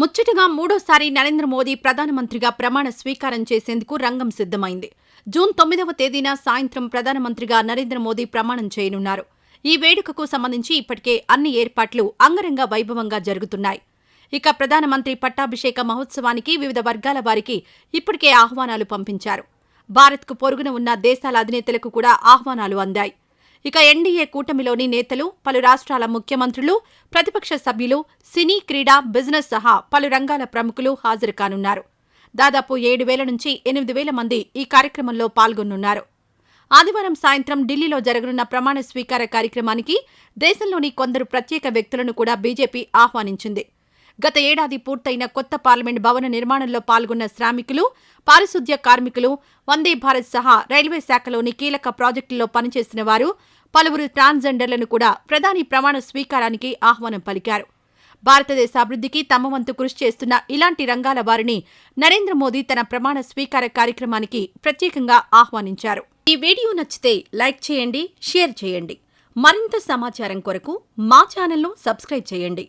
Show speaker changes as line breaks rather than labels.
ముచ్చటగా మూడోసారి నరేంద్ర మోదీ ప్రధానమంత్రిగా ప్రమాణ స్వీకారం చేసేందుకు రంగం సిద్ధమైంది. జూన్ తొమ్మిదవ తేదీన సాయంత్రం ప్రధానమంత్రిగా నరేంద్ర మోదీ ప్రమాణం చేయనున్నారు. ఈ వేడుకకు సంబంధించి ఇప్పటికే అన్ని ఏర్పాట్లు అంగరంగ వైభవంగా జరుగుతున్నాయి. ఇక ప్రధానమంత్రి పట్టాభిషేక మహోత్సవానికి వివిధ వర్గాల వారికి ఇప్పటికే ఆహ్వానాలు పంపించారు. భారత్కు పొరుగున ఉన్న దేశాల అధినేతలకు కూడా ఆహ్వానాలు అందాయి. ఇక ఎన్డీఏ కూటమిలోని నేతలు పలు రాష్ట్రాల ముఖ్యమంత్రులు ప్రతిపక్ష సభ్యులు సినీ క్రీడా బిజినెస్ సహా పలు రంగాల ప్రముఖులు హాజరు కానున్నారు. దాదాపు ఏడు వేల నుంచి ఎనిమిది వేల మంది ఈ కార్యక్రమంలో పాల్గొనున్నారు. ఆదివారం సాయంత్రం ఢిల్లీలో జరగనున్న ప్రమాణ స్వీకార కార్యక్రమానికి దేశంలోని కొందరు ప్రత్యేక వ్యక్తులను కూడా బీజేపీ ఆహ్వానించింది. గత ఏడాది పూర్తయిన కొత్త పార్లమెంట్ భవన నిర్మాణంలో పాల్గొన్న శ్రామికులు పారిశుద్ధ్య కార్మికులు వందే భారత్ సహా రైల్వే శాఖలోని కీలక ప్రాజెక్టుల్లో పనిచేసిన వారు పలువురు ట్రాన్స్జెండర్లను కూడా ప్రధాని ప్రమాణ స్వీకారానికి ఆహ్వానం పలికారు. భారతదేశ అభివృద్ధికి తమ వంతు కృషి చేస్తున్న ఇలాంటి రంగాల వారిని నరేంద్ర మోదీ తన ప్రమాణ స్వీకార కార్యక్రమానికి ప్రత్యేకంగా ఆహ్వానించారు. ఈ వీడియో నచ్చితే లైక్ చేయండి షేర్ చేయండి. మరింత సమాచారం కొరకు మా ఛానల్ను సబ్స్క్రైబ్ చేయండి.